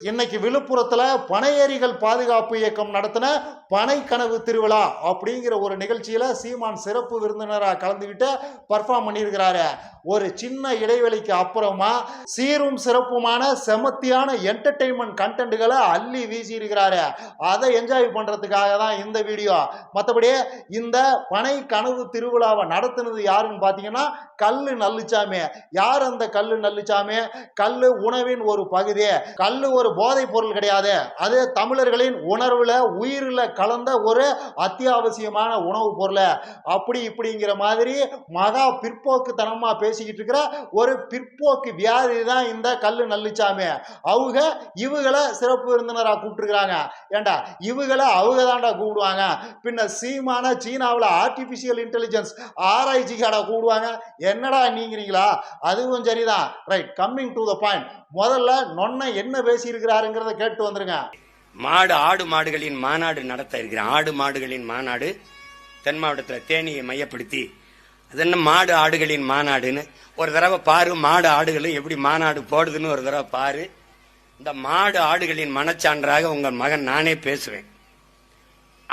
இன்னைக்கு விழுப்புரத்துல பனையேரிகள் பாதுகாப்பு இயக்கம் நடத்தின பனை கனவு திருவிழா அப்படிங்கிற ஒரு நிகழ்ச்சியில சீமான் சிறப்பு விருந்தினராக கலந்துக்கிட்டு பர்ஃபார்ம் பண்ணியிருக்கிறாரு. ஒரு சின்ன இடைவெளிக்கு அப்புறமா சீரும் சிறப்புமான செமத்தியான என்டர்டெயின்மெண்ட் கண்டென்ட்டுகளை அள்ளி வீசி இருக்கிறாரு அதை என்ஜாய் பண்றதுக்காக தான் இந்த வீடியோ மற்றபடி இந்த பனை கனவு திருவிழாவை நடத்துனது யாருன்னு பார்த்தீங்கன்னா கல் நல்லுச்சாமி. யார் அந்த கல் நல்லுச்சாமி? கல் உணவின் ஒரு பகுதி. கல் ஒரு போதைப் பொருள் கிடையாது. அது தமிழர்களின் உணர்வுல உயிரில் கலந்த ஒரு அத்தியாவசியமான உணவுப் பொருள். அப்படி இப்படிங்கிற மாதிரி மகா பிற்போக்குத்தனமா பேசிக்கிட்டு இருக்கிற ஒரு பிற்போக்கு வியாதி தான் இந்த கல்லு நல்லுச்சாமி. அவங்க இவங்களை சிறப்பு விருந்தினராக கூப்பிட்டுருக்குறாங்க. ஏண்டா இவங்களை அவங்க தாண்டா கூப்பிடுவாங்க. பின்ன சீமான சீனாவில் ஆர்டிஃபிஷியல் இன்டெலிஜென்ஸ் ஆராய்ச்சிக்காடா கூப்பிடுவாங்க. என்னடா நீங்கிறீங்களா? அதுவும் சரிதான். Right coming to the point முதல்ல நொன்ன என்ன பேசியிருக்கிறாருங்கிறத கேட்டு வந்துருங்க. மாடு ஆடு மாடுகளின் மாநாடு நடத்த இருக்கிறேன். ஆடு மாடுகளின் மாநாடு தென் மாவட்டத்தில் தேனியை மையப்படுத்தி அது என்ன மாடு ஆடுகளின் மாநாடுன்னு? ஒரு தடவை பாரு மாடு ஆடுகளும் எப்படி மாநாடு போடுதுன்னு ஒரு தடவை பாரு. இந்த மாடு ஆடுகளின் மனச்சான்றாக உங்கள் மகன் நானே பேசுவேன்.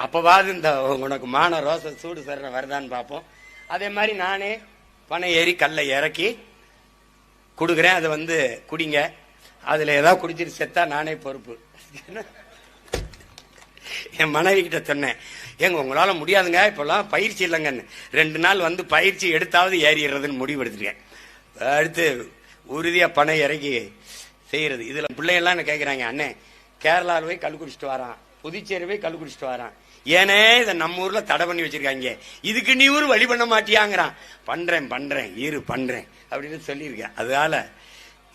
அப்போவாது இந்த உனக்கு மான ரோச சூடு சரண வருதான்னு பார்ப்போம். அதே மாதிரி நானே பனை ஏறி கல்லை இறக்கி கொடுக்குறேன். அதை வந்து குடிங்க. அதில் ஏதாவது குடிச்சிட்டு செத்தா நானே பொறுப்பு. என் மனைவி கிட்ட சொன்னேன் ஏங்க உங்களால முடியாதுங்க இப்பெல்லாம் பயிற்சி இல்லைங்கன்னு. ரெண்டு நாள் வந்து பயிற்சி எடுத்தாவது ஏறிடுறதுன்னு முடிவு எடுத்துருக்கேன் அடுத்து உறுதியா பணம் இறக்கி செய்யறது. இதுல பிள்ளைகள்லாம் என்ன கேட்குறாங்க அண்ணே கேரளாவில் போய் கல் குடிச்சிட்டு வரான். புதுச்சேரி போய் கல் குடிச்சிட்டு வரான். ஏனே இதை நம்ம ஊர்ல தடை பண்ணி வச்சிருக்காங்க. இதுக்கு நீ ஊர் வழி பண்ண மாட்டியாங்கிறான். பண்றேன் பண்றேன் இரு பண்றேன் அப்படின்னு சொல்லியிருக்கேன். அதனால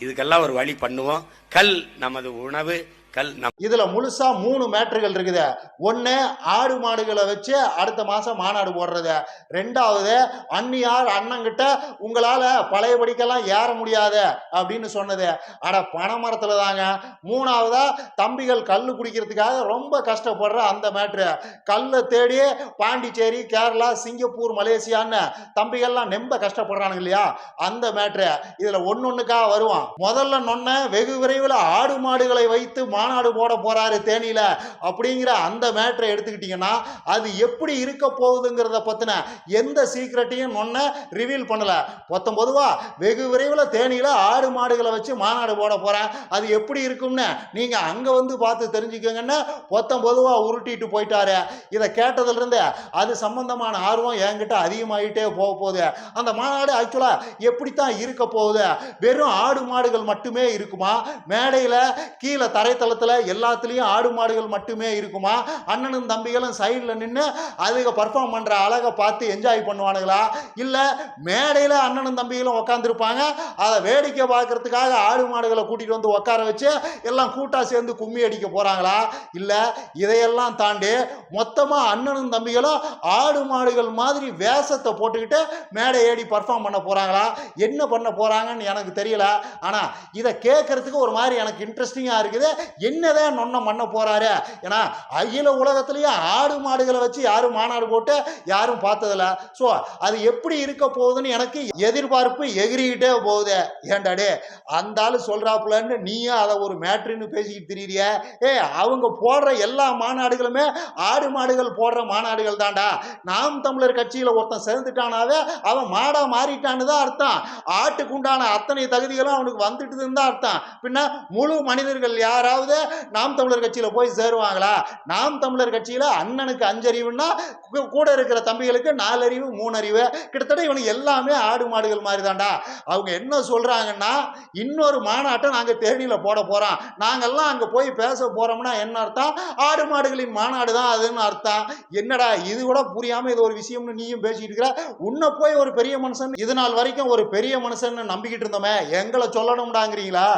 இதுக்கெல்லாம் ஒரு வழி பண்ணுவோம். கல் நமது உணவு கல் இதுல முழுசா மூணு மேட்டர்கள் இருக்குது. ஒன்று ஆடு மாடுகளை வச்சு அடுத்த மாசம் மாநாடு போடுறது. ரெண்டாவது அண்ணியார் அண்ணங்கிட்ட உங்களால பழையபடிக்கெல்லாம் ஏற முடியாது அப்படின்னு சொன்னது. அட பனைமரத்துல தாங்க. மூணாவதா தம்பிகள் கல் குடிக்கிறதுக்காக ரொம்ப கஷ்டப்படுற அந்த மேட்ரு. கல்லை தேடி பாண்டிச்சேரி கேரளா சிங்கப்பூர் மலேசியான்னு தம்பிகள்லாம் நெம்ப கஷ்டப்படுறானுங்க இல்லையா? அந்த மேட்ரு. இதுல ஒன்னொன்னுக்காக வருவான். முதல்ல நொன்ன வெகு விரைவில் ஆடு மாடுகளை வைத்து மாநாடு போட போறாரு தேனியில அப்படிங்கிற அந்த மேட்ரை எடுத்துக்கிட்டீங்கன்னா அது எப்படி இருக்க போகுதுங்கிறத பத்தின எந்த சீக்ரெட்டையும் ஒன்று ரிவீல் பண்ணல. மொத்தம் பொதுவாக வெகு விரைவில் தேனியில ஆடு மாடுகளை வச்சு மாநாடு போட போறேன். அது எப்படி இருக்கும்னு நீங்க அங்க வந்து பார்த்து தெரிஞ்சுக்கோங்கன்னு மொத்தம் பொதுவாக உருட்டிட்டு போயிட்டாரு. இதை கேட்டதுல இருந்து அது சம்பந்தமான ஆர்வம் என்கிட்ட அதிகமாயிட்டே போக போகுது. அந்த மாநாடு ஆக்சுவலா எப்படித்தான் இருக்க போகுது? வெறும் ஆடு மாடுகள் மட்டுமே இருக்குமா? மேடையில் கீழே காலத்தில் எல்லாத்துலேயும் ஆடு மாடுகள் மட்டுமே இருக்குமா? அண்ணனும் தம்பிகளும் சைடில் நின்று அதுக பர்ஃபார்ம் பண்ணுற அழகை பார்த்து என்ஜாய் பண்ணுவானுங்களா? இல்லை மேடையில் அண்ணனும் தம்பிகளும் உட்காந்துருப்பாங்க அதை வேடிக்கை பார்க்கறதுக்காக ஆடு மாடுகளை கூட்டிகிட்டு வந்து உட்கார வச்சு எல்லாம் கூட்டாக சேர்ந்து கும்மி அடிக்க போகிறாங்களா இல்லை இதையெல்லாம் தாண்டி மொத்தமாக அண்ணனும் தம்பிகளும் ஆடு மாடுகள் மாதிரி வேஷத்தை போட்டுக்கிட்டு மேடை ஏடி பர்ஃபார்ம் பண்ண போகிறாங்களா என்ன பண்ண போகிறாங்கன்னு எனக்கு தெரியல. ஆனால் இதை கேட்கறதுக்கு ஒரு மாதிரி எனக்கு இன்ட்ரெஸ்டிங்காக இருக்குது. என்னதான் நொன்னம் பண்ண போறாரு? ஏன்னா அகில உலகத்திலேயே ஆடு மாடுகளை வச்சு யாரும் மாநாடு போட்டு யாரும் பார்த்ததில்ல. ஸோ அது எப்படி இருக்க போகுதுன்னு எனக்கு எதிர்பார்ப்பு எகிரிக்கிட்டே போகுது. ஏண்டாடே அந்த ஆள் சொல்றாப்புலன்னு நீயும் அதை ஒரு மேட்ருன்னு பேசிக்கிட்டு திரியிறிய? ஏ அவங்க போடுற எல்லா மாநாடுகளுமே ஆடு மாடுகள் போடுற மாநாடுகள் தான்டா. நாம் தமிழர் கட்சியில் ஒருத்தன் சேர்ந்துட்டானாவே அவன் மாடா மாறிட்டான்னு தான் அர்த்தம். ஆட்டுக்கு உண்டான அத்தனை தகுதிகளும் அவனுக்கு வந்துட்டுதுன்னு தான் அர்த்தம். பின்ன முழு மனிதர்கள் யாராவது நாம் தமிழர் கட்சியில் போய் சேருவாங்களா? நாம் தமிழர் கட்சியில் அண்ணனுக்கு அஞ்சறிவுன்னா கூட இருக்கிற தம்பிகளுக்கு நாலறிவு மூணறிவு. கிட்டத்தட்ட இவனுக்கு எல்லாமே ஆடு மாடுகள் மாதிரி தான்டா அவங்க என்ன சொல்கிறாங்கன்னா இன்னொரு மாநாட்டை நாங்கள் தேனியில் போட போகிறோம் நாங்கள்லாம் அங்கே போய் பேச போறோம்னா என்ன அர்த்தம்? ஆடு மாடுகளின் மாநாடு தான் அதுன்னு அர்த்தம். என்னடா இது கூட புரியாமல் இது ஒரு விஷயம்னு நீயும் பேசிட்டு இருக்கிற உன்னை போய் ஒரு பெரிய மனுஷன் இது நாள் வரைக்கும் ஒரு பெரிய மனுஷன் நம்பிக்கிட்டு இருந்தோமே. எங்களை சொல்லணும்டாங்கிறீங்களா?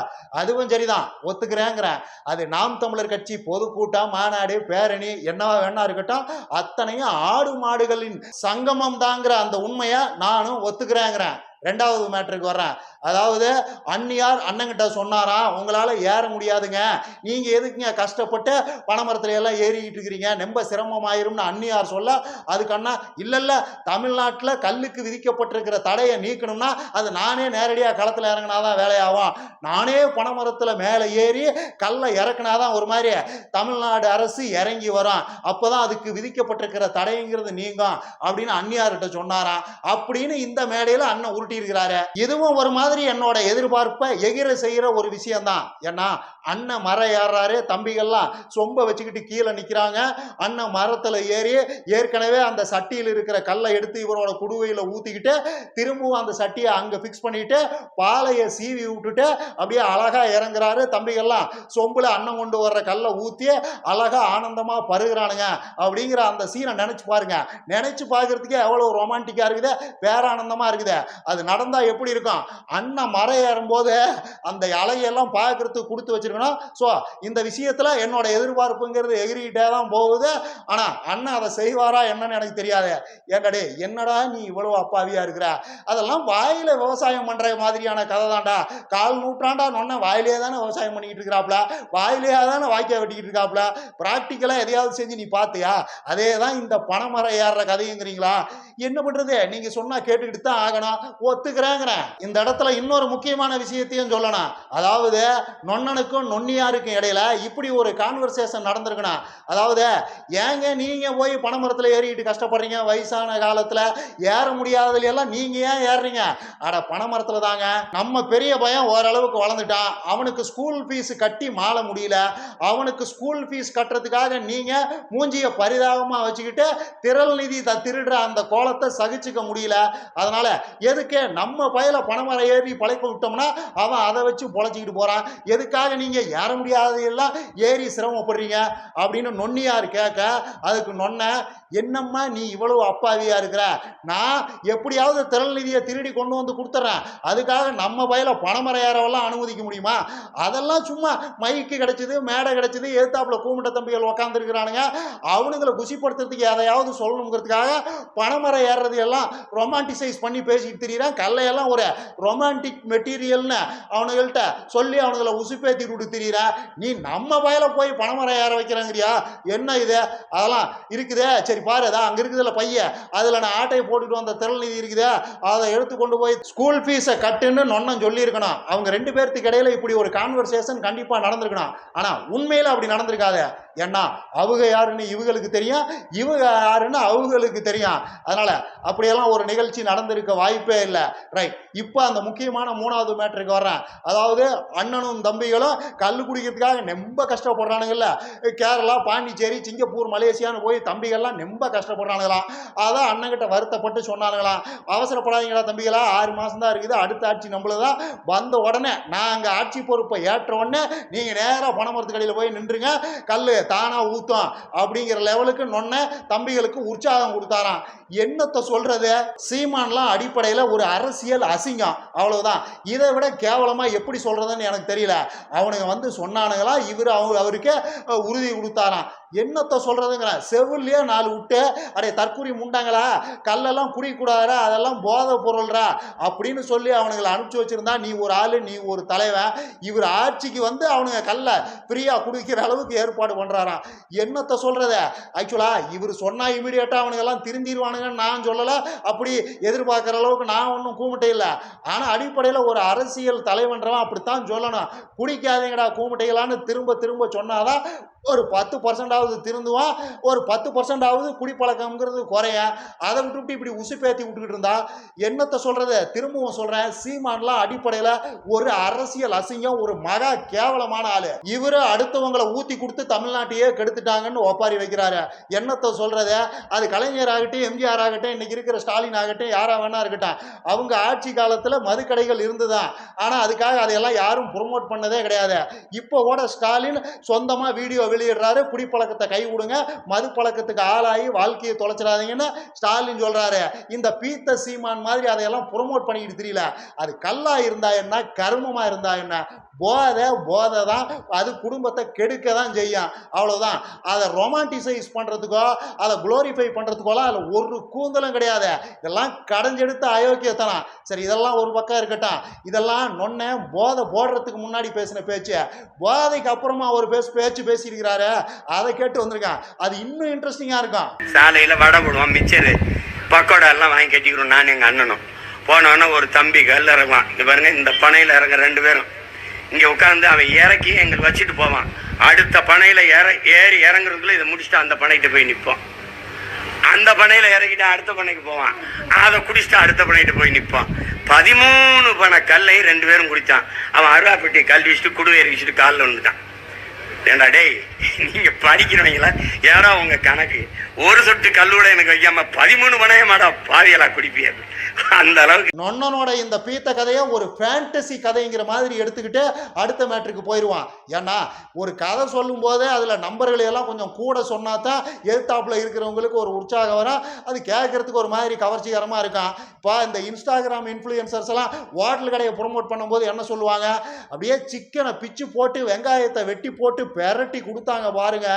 அதுவும் சரிதான். ஒத்துக்கிறேங்கிறேன். அது நாம் தமிழர் கட்சி பொதுக்கூட்டம் மாநாடு பேரணி என்னவா வேணா இருக்கட்டும் அத்தனையும் ஆடு மாடுகளின் சங்கமம் தாங்கிற அந்த உண்மையை நானும் ஒத்துக்கிறேங்கிறேன். ரெண்டாவது மேட்ருக்கு வர்றேன். அதாவது அன்னியார் அண்ணங்கிட்ட சொன்னாராம் உங்களால் ஏற முடியாதுங்க. நீங்கள் எதுக்குங்க கஷ்டப்பட்டு பனைமரத்துல எல்லாம் ஏறிக்கிட்டு இருக்கிறீங்க? ரொம்ப சிரமமாயிரும்னு அன்னியார் சொல்ல அதுக்கு அண்ணா இல்ல தமிழ்நாட்டில் கல்லுக்கு விதிக்கப்பட்டிருக்கிற தடையை நீக்கணும்னா அது நானே நேரடியாக களத்தில் இறங்கினாதான் வேலையாகும். நானே பனைமரத்தில் மேலே ஏறி கல்லை இறக்குனாதான் ஒரு மாதிரி தமிழ்நாடு அரசு இறங்கி வரும். அப்போ தான் அதுக்கு விதிக்கப்பட்டிருக்கிற தடைங்கிறது நீங்கும் அப்படின்னு அன்னியார்கிட்ட சொன்னாராம். அப்படின்னு இந்த மேடையில் அண்ணன் உருட்டி இருக்கிறாரு இதுவும் ஒரு மாதிரி என்னோட எதிர்பார்ப்பை எகிர செய்கிற ஒரு விஷயம்தான். ஏன்னா அண்ணன் மரம் ஏறுறாரு தம்பிகள்லாம் சொம்ப வச்சுக்கிட்டு கீழே நிற்கிறாங்க அண்ணன் மரத்தில் ஏறி ஏற்கனவே அந்த சட்டியில் இருக்கிற கல்லை எடுத்து இவரோட குடுவையில் ஊற்றிக்கிட்டு திரும்பவும் அந்த சட்டியை அங்கே ஃபிக்ஸ் பண்ணிட்டு பாலையை சீவி விட்டுட்டு அப்படியே அழகாக இறங்குறாரு. தம்பிகள்லாம் சொம்பில் அண்ணன் கொண்டு வர்ற கல்லை ஊற்றி அழகா ஆனந்தமாக பருகிறானுங்க அப்படிங்கிற அந்த சீனை நினச்சி பாருங்க. நினச்சி பார்க்குறதுக்கே எவ்வளோ ரொமான்டிக்காக இருக்குது பேரானந்தமாக இருக்குது. அது நடந்தால் எப்படி இருக்கும்? அண்ணன் மரம் ஏறும்போது அந்த அலையெல்லாம் பார்க்கறதுக்கு கொடுத்து வச்சிருக்கணும். ஸோ இந்த விஷயத்துல என்னோட எதிர்பார்ப்புங்கிறது எகிரிக்கிட்டே தான் போகுது. ஆனா அண்ணன் அதை செய்வாரா என்னன்னு எனக்கு தெரியாது. ஏங்கடே என்னடா நீ இவ்வளவு அப்பாவியா இருக்கிற? அதெல்லாம் வாயில விவசாயம் பண்ற மாதிரியான கதை தான்டா. கால் நூற்றாண்டா நொன்ன வாயிலே தானே விவசாயம் பண்ணிக்கிட்டு இருக்கிறாப்புல. வாயிலே தானே வாய்க்கா வெட்டிக்கிட்டு இருக்காப்புல. ப்ராக்டிக்கலா எதையாவது செஞ்சு நீ பார்த்தியா அதே தான் இந்த பனைமரம் ஏறுற கதைங்கிறீங்களா என்ன பண்றது? நீங்க சொன்னா கேட்டுக்கிட்டு தான் ஆகணும். ஒத்துக்கிறேங்கிறேன். இந்த இடத்துல இன்னொரு முக்கியமான விஷயத்தையும் சொல்லணும். அதாவது நொன்னனுக்கும் நொன்னியாருக்கும் இடையில இப்படி ஒரு கான்வர்சேஷன் நடந்திருக்கணும் அதாவது ஏங்க நீங்க போய் பனைமரத்தில் ஏறிக்கிட்டு கஷ்டப்படுறீங்க? வயசான காலத்துல ஏற முடியாததுல எல்லாம் நீங்க ஏன் ஏறுறீங்க? அட பனைமரத்துல தாங்க. நம்ம பெரிய பையன் ஓரளவுக்கு வளர்ந்துட்டான். அவனுக்கு ஸ்கூல் ஃபீஸ் கட்டி மாள முடியல. அவனுக்கு ஸ்கூல் ஃபீஸ் கட்டுறதுக்காக நீங்க மூஞ்சிய பரிதாபமா வச்சுக்கிட்டு திரள் நிதி த திருடுற அந்த கோலத்தை சகிச்சுக்க முடியல. அதனால எதுக்கு நம்ம பயில பனைமரம் ஏறி பழைக்க விட்டோம்னா அவன் அதை வச்சு பொழைச்சிக்கிட்டு போகிறான் எதுக்காக நீங்கள் ஏற முடியாததெல்லாம் ஏறி சிரமப்படுறீங்க அப்படின்னு நொன்னியார் கேட்க அதுக்கு நொன்ன என்னம்மா நீ இவ்வளவு அப்பாவியா இருக்கிற? நான் எப்படியாவது திரள் நிதியை திருடி கொண்டு வந்து கொடுத்துட்றேன். அதுக்காக நம்ம பயல பணமரம் ஏறவெல்லாம் அனுமதிக்க முடியுமா? அதெல்லாம் சும்மா மைக்கு கிடைச்சிது மேடை கிடைச்சிது எழுத்தாப்புல கூமிட்ட தம்பிகள் உக்காந்துருக்கிறானுங்க. அவனுங்களை குசிப்படுத்துறதுக்கு எதையாவது சொல்லணுங்கிறதுக்காக பனைமரம் ஏறுறது எல்லாம் ரொமான்டிசைஸ் பண்ணி பேசிக்கிட்டு திரியிறான். கல்லையெல்லாம் ஒரு ரொமான்டிக் மெட்டீரியல்னு அவனுங்கள்ட்ட சொல்லி அவனுங்களை உசுப்பேத்தி விட்டு நீ நம்ம வயல போய் பணமரம் ஏற வைக்கிறாங்கறியா? என்ன இது? அதெல்லாம் இருக்குதே. சரி பாரு அதான் அங்கே இருக்குதுல்ல பையன் அதில் நான் ஆட்டையை போட்டுட்டு வந்த திரள் நிதி இருக்குதே. அதை எடுத்து கொண்டு போய் ஸ்கூல் ஃபீஸை கட்டுன்னு நொன்னம் சொல்லியிருக்கணும். அவங்க ரெண்டு பேர்த்துக்கு இடையில இப்படி ஒரு கான்வர்சேஷன் கண்டிப்பாக நடந்திருக்கணும். ஆனால் உண்மையில் அப்படி நடந்திருக்காது. ஏன்னா அவங்க யாருன்னு இவங்களுக்கு தெரியும் இவங்க யாருன்னு அவங்களுக்கு தெரியும். அதனால அப்படியெல்லாம் ஒரு நிகழ்ச்சி நடந்திருக்க வாய்ப்பே இல்லை. ரைட் இப்போ அந்த முக்கியமான மூணாவது மேட்ருக்கு வர்றேன். அதாவது அண்ணனும் தம்பிகளும் கல் குடிக்கிறதுக்காக ரொம்ப கஷ்டப்படுறானுங்கல்ல கேரளா பாண்டிச்சேரி சிங்கப்பூர் மலேசியான்னு போய் தம்பிகள்லாம் ரொம்ப கஷ்டப்படுறானுங்களாம் அதான் அண்ணங்கிட்ட வருத்தப்பட்டு சொன்னானுங்களாம் அவசரப்படாதீங்களா தம்பிகளா ஆறு மாதம் தான் இருக்குது. அடுத்த ஆட்சி நம்மளுதான் வந்த உடனே நாங்கள் ஆட்சி பொறுப்பை ஏற்ற உடனே நீங்கள் நேராக பணமரத்து கடையில் போய் நின்றுங்க. கல் தானாக ஊற்றும் அப்படிங்கிற லெவலுக்கு நொன்ன தம்பிகளுக்கு உற்சாகம் கொடுத்தாராம். என்னத்தை சொல்றது? சீமான்லாம் அடிப்படையில் ஒரு அரசியல் அசிங்கம். அவ்வளவுதான். இதை விட கேவலமாக எப்படி சொல்றதுன்னு எனக்கு தெரியல. அவனுங்க வந்து சொன்னானுங்களா? இவர் அவங்க அவருக்கு உறுதி கொடுத்தாராம். என்னத்தை சொல்றதுங்கிற செவிலியே நாலு விட்டு அடே தற்கூரி முண்டாங்களா? கல்லெல்லாம் குடிக்கூடாதா அதெல்லாம் போதை பொருள்ரா அப்படின்னு சொல்லி அவனுங்களை அனுப்பிச்சு வச்சிருந்தா நீ ஒரு ஆளு நீ ஒரு தலைவன். இவர் ஆட்சிக்கு வந்து அவனுங்க கல்லை ஃப்ரீயா குடிக்கிற அளவுக்கு ஏற்பாடு பண்றாராம் என்னத்தை சொல்றத? ஆக்சுவலா இவர் சொன்னா இமீடியட்டா அவனுங்க எல்லாம் திருந்திடுவானுங்கன்னு நான் சொல்லல. அப்படி எதிர்பார்க்குற அளவுக்கு நான் ஒன்றும் கூமிட்டே இல்லை. ஆனா அடிப்படையில் ஒரு அரசியல் தலைவன்றவன் அப்படித்தான் சொல்லணும். குடிக்காதீங்கடா கூமிட்டைகளான்னு திரும்ப திரும்ப சொன்னாதான் ஒரு பத்து பர்சன்டாவது திருந்துவான். ஒரு பத்து பர்சன்டாவது குடிப்பழக்கம்ங்கிறது குறைய அதை விட்டுவிட்டு இப்படி உசுப்பேத்தி விட்டுக்கிட்டு இருந்தா என்னத்தை சொல்றது? திரும்பவும் சொல்றேன். சீமான்லாம் அடிப்படையில் ஒரு அரசியல் அசிங்கம் ஒரு மகா கேவலமான ஆளு. இவரு அடுத்தவங்களை ஊத்தி கொடுத்து தமிழ்நாடு தமிழ்நாட்டையே கெடுத்துட்டாங்கன்னு ஒப்பாரி வைக்கிறாரு. என்னத்தை சொல்கிறத அது கலைஞர் ஆகட்டும் எம்ஜிஆர் ஆகட்டும் இன்னைக்கு இருக்கிற ஸ்டாலின் ஆகட்டும் யாராக வேணா இருக்கட்டும். அவங்க ஆட்சி காலத்துல மதுக்கடைகள் இருந்துதான். ஆனா அதுக்காக அதையெல்லாம் யாரும் ப்ரொமோட் பண்ணதே கிடையாது. இப்போ கூட ஸ்டாலின் சொந்தமா வீடியோ வெளியிடுறாரு. குடிப்பழக்கத்தை கை விடுங்க மது பழக்கத்துக்கு ஆளாகி வாழ்க்கையை தொலைச்சிடாதீங்கன்னு ஸ்டாலின் சொல்றாரு. இந்த பீத்த சீமான் மாதிரி அதையெல்லாம் ப்ரொமோட் பண்ணிக்கிட்டு தெரியல. அது கல்லா இருந்தா என்ன? கருமமாக இருந்தா என்ன? போதை போதை தான் அது குடும்பத்தை கெடுக்க தான் செய்யும். அவ்வளோதான் அதை ரொமான்டிசைஸ் பண்ணுறதுக்கோ அதை குளோரிஃபை பண்ணுறதுக்கோலாம் அதில் ஒரு கூந்தலும் கிடையாது. இதெல்லாம் கடைஞ்செடுத்த அயோக்கியத்தனம். சரி இதெல்லாம் ஒரு பக்கம் இருக்கட்டும். இதெல்லாம் நொன்ன போதை போடுறதுக்கு முன்னாடி பேசின பேச்சு. போதைக்கு அப்புறமா ஒரு பேசு பேச்சு பேசியிருக்கிறாரு. அதை கேட்டு வந்திருக்கேன். அது இன்னும் இன்ட்ரெஸ்டிங்காக இருக்கும். சாலையில் வடை போடுவோம் மிச்சரு. பக்கோடா எல்லாம் வாங்கி கட்டிக்கிறோம். நான் எங்கள் அண்ணனும். போனோன்னா ஒரு தம்பி கல் இறங்குவான் இங்க பாருங்க இந்த பனையில் இறங்க ரெண்டு பேரும். இங்கே உட்காந்து அவன் இறக்கி எங்களுக்கு வச்சுட்டு போவான். அடுத்த பனையில் இற ஏறி இறங்குறதுக்குள்ள இதை முடிச்சுட்டு அந்த பனைகிட்ட போய் நிற்போம் அந்த பனையில் இறக்கிட்டு அடுத்த பனைக்கு போவான். அதை குடிச்சிட்டு அடுத்த பனைகிட்ட போய் நிற்பான் பதிமூணு பனை கல்லை ரெண்டு பேரும் குடித்தான் அவன் அருவாப்பட்டி கல் வச்சுட்டு குடுவை வச்சுட்டு காலில் வந்துட்டான் ஏண்டா டேய் நீங்கள் படிக்கிறவங்களா? ஏடா உங்கள் கணக்கு? ஒரு சொட்டு கல்லூட எனக்கு வைக்காம பதிமூணு மனையமாடா பாவியலா குடிப்பியது அந்த அளவுக்கு நொன்னனோட இந்த பீத்த கதையை ஒரு ஃபேண்டசி கதைங்கிற மாதிரி எடுத்துக்கிட்டு அடுத்த மேட்ருக்கு போயிடுவான் ஏன்னா ஒரு கதை சொல்லும் போதே அதில் நம்பர்களை எல்லாம் கொஞ்சம் கூட சொன்னா தான் எதிர்த்தாப்புல இருக்கிறவங்களுக்கு ஒரு உற்சாகம் வரும். அது கேட்கறதுக்கு ஒரு மாதிரி கவர்ச்சிகரமாக இருக்கும். இப்போ இந்த இன்ஸ்டாகிராம் இன்ஃப்ளூயன்சர்ஸ் எல்லாம் ஹோட்டல் கடையை ப்ரொமோட் பண்ணும்போது என்ன சொல்லுவாங்க? அப்படியே சிக்கனை பிச்சு போட்டு வெங்காயத்தை வெட்டி போட்டு பெரட்டி கொடுத்தாங்க பாருங்க.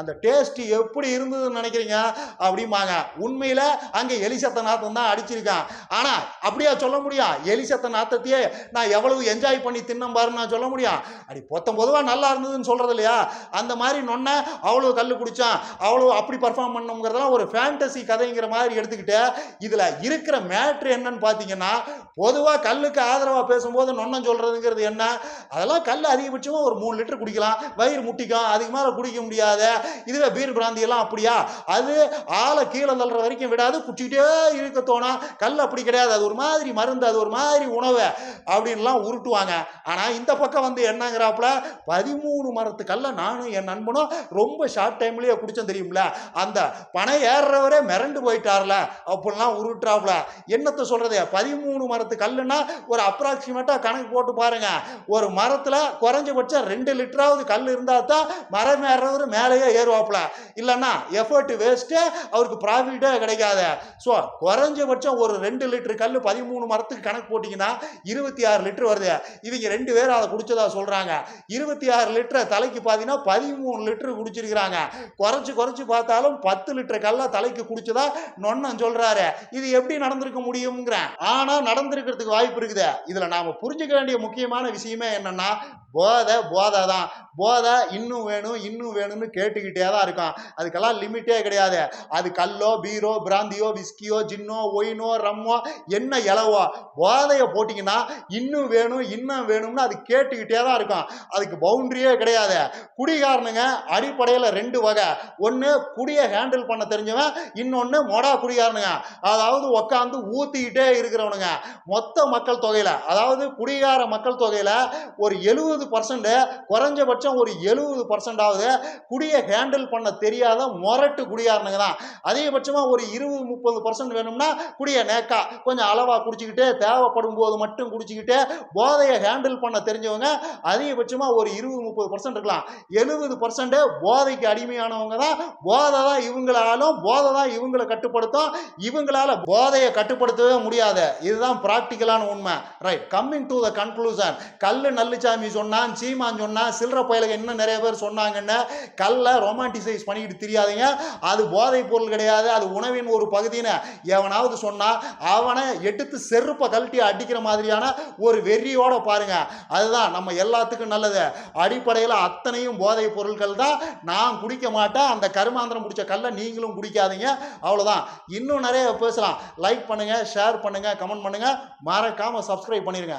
அந்த டேஸ்ட் எப்படி இருந்ததுன்னு நினைக்கிறீங்க? அப்படிம்பாங்க. உண்மையில் அங்கே எலிசத்த நாத்தம் தான் அடிச்சிருக்கான். ஆனா அப்படியா சொல்ல முடியும் எலிசத்த நாத்தத்தையே நான் எவ்வளவு என்ஜாய் பண்ணி தின்னம் பாருன்னு நான் சொல்ல முடியும் அப்படி பொத்தம் பொதுவாக நல்லா இருந்ததுன்னு சொல்றது இல்லையா? அந்த மாதிரி நொன்ன அவ்வளோ கல் குடிச்சான் அவ்வளோ அப்படி பர்ஃபார்ம் பண்ணுங்கிறதெல்லாம் ஒரு ஃபேண்டசி கதைங்கிற மாதிரி எடுத்துக்கிட்டு இதில் இருக்கிற மேட்ரு என்னன்னு பார்த்தீங்கன்னா பொதுவாக கல்லுக்கு ஆதரவாக பேசும்போது நொன்னம் சொல்கிறதுங்கிறது என்ன? அதெல்லாம் கல் அதிகபட்சமாக ஒரு மூணு லிட்டர் குடிக்கலாம் வயிறு முட்டிக்கும் அதுக்கு மேலே குடிக்க முடியாத இதுவே பீர் பிராந்தி எல்லாம் அப்படியா? அது ஆளை கீழே தள்ளுற வரைக்கும் விடாது குச்சிக்கிட்டே இருக்க தோணும் கல்லை அப்படி கிடையாது. அது ஒரு மாதிரி மருந்து அது ஒரு மாதிரி உணவு அப்படின்லாம் உருட்டுவாங்க. ஆனால் இந்த பக்கம் வந்து என்னங்கிறாப்புல பதிமூணு மரத்து நானும் என் நண்பனும் ரொம்ப ஷார்ட் டைம்லேயே குடிச்சோம் தெரியும்ல. அந்த பனை ஏறுறவரே மிரண்டு போயிட்டார்ல அப்படிலாம் உருட்டுறாப்புல. என்னத்தை சொல்கிறது பதிமூணு மரத்து கல்லுன்னா ஒரு அப்ராக்சிமேட்டாக கணக்கு போட்டு பாருங்க. ஒரு மரத்தில் குறைஞ்சபட்சம் ரெண்டு லிட்டராவது கல் இருந்தால் தான் மரம் ஏறுறவர் மேலேயே ஏறுவாப்புல. இல்லைன்னா எஃபர்ட் வேஸ்ட்டு அவருக்கு ப்ராஃபிட்டே கிடைக்காது. ஸோ குறைஞ்சபட்சம் ஒரு ரெண்டு லிட்டர் கல் பதிமூணு மரத்துக்கு கணக்கு போட்டிங்கன்னா இருபத்தி ஆறு லிட்டர் வருது. இவங்க ரெண்டு பேரும் அதை குடிச்சதா சொல்கிறாங்க இருபத்தி ஆறு லிட்டரை தலைக்கு பார்த்தீங்கன்னா பதிமூணு லிட்டர் குடிச்சிருக்கிறாங்க. குறைச்சி குறைச்சி பார்த்தாலும் பத்து லிட்டர் கல்லாக தலைக்கு குடிச்சதா நொன்னம் சொல்கிறாரு இது எப்படி நடந்திருக்க முடியுங்கிறேன் ஆனால் நடந்திருக்கிறதுக்கு வாய்ப்பு இருக்குது. இதில் நாம் புரிஞ்சுக்க வேண்டிய முக்கியமான விஷயமே என்னன்னா போதை போதை தான். போதை இன்னும் வேணும் இன்னும் வேணும்னு கேட்டுக்கிட்டே தான் இருக்கும் அதுக்கெல்லாம் லிமிட்டே கிடையாது. அது கல்லோ பீரோ பிராந்தியோ விஸ்கியோ ஜின்னோ ஒயினோ ரம்மோ என்ன இலவா? போதையை போட்டிங்கன்னா இன்னும் வேணும் இன்னும் வேணும்னு அது கேட்டுக்கிட்டே தான் இருக்கும் அதுக்கு பவுண்டரியே கிடையாது. குடிகாரனுங்க அடிப்படையில் ரெண்டு வகை. ஒன்று குடியை ஹேண்டில் பண்ண தெரிஞ்சவன் இன்னொன்று மொடா குடிகாரனுங்க. அதாவது உக்காந்து ஊற்றிக்கிட்டே இருக்கிறவனுங்க. மொத்த மக்கள் தொகையில் அதாவது குடிகார மக்கள் தொகையில் ஒரு எழுபது பர்சன்ட் குறைஞ்சபட்சம் ஒரு எழுபது பர்சன்டாவது குடியை ஹேண்டில் பண்ண தெரியாத முரட்டு குடியாரனுங்க தான். அதிகபட்சமாக ஒரு இருபது முப்பது பர்சன்ட் வேணும்னா குடியை நேக்கா. கொஞ்சம் அளவாக குடிச்சிக்கிட்டு தேவைப்படும் போது மட்டும் குடிச்சிக்கிட்டு போதையை ஹேண்டில் பண்ண தெரிஞ்சவங்க அதிகபட்சமாக ஒரு இருபது முப்பது பர்சன்ட் இருக்கலாம். எழுபது பர்சன்ட் போதைக்கு அடிமையானவங்க தான். போதை தான் இவங்களாலும் போதை தான் இவங்களை கட்டுப்படுத்தும். இவங்களால போதையை கட்டுப்படுத்தவே முடியாது. இதுதான் ப்ராக்டிக்கலான உண்மை. Right coming to the conclusion கல்லு நல்லுச்சாமி சொன்னான் சீமான் சொன்னான் சில்லற பயலுக இன்னும் நிறைய பேர் சொன்னாங்கன்னு. கல்லை ரொமான்டிசைஸ் பண்ணிக்கிட்டு தெரியாதீங்க. அது போதை பொருள் கிடையாது. அது உணவின் ஒரு பகுதின்னு எவனாவது சொன்னா அவனை எடுத்து செருப்பை கழட்டி அடிக்கிற மாதிரியான ஒரு வெறியோட பாருங்க. அதுதான் நம்ம எல்லாத்துக்கும் நல்லது. அடிப்படையில் அத்தனையும் போதைப் பொருட்கள் தான். நான் குடிக்க மாட்டேன். அந்த கருமாந்திரம் பிடிச்ச கல்லை நீங்களும் குடிக்காதீங்க. அவ்வளோதான் இன்னும் நிறைய பேசலாம். லைக் பண்ணுங்க ஷேர் பண்ணுங்க கமெண்ட் பண்ணுங்க. மறக்காம சப்ஸ்கிரைப் பண்ணிருங்க.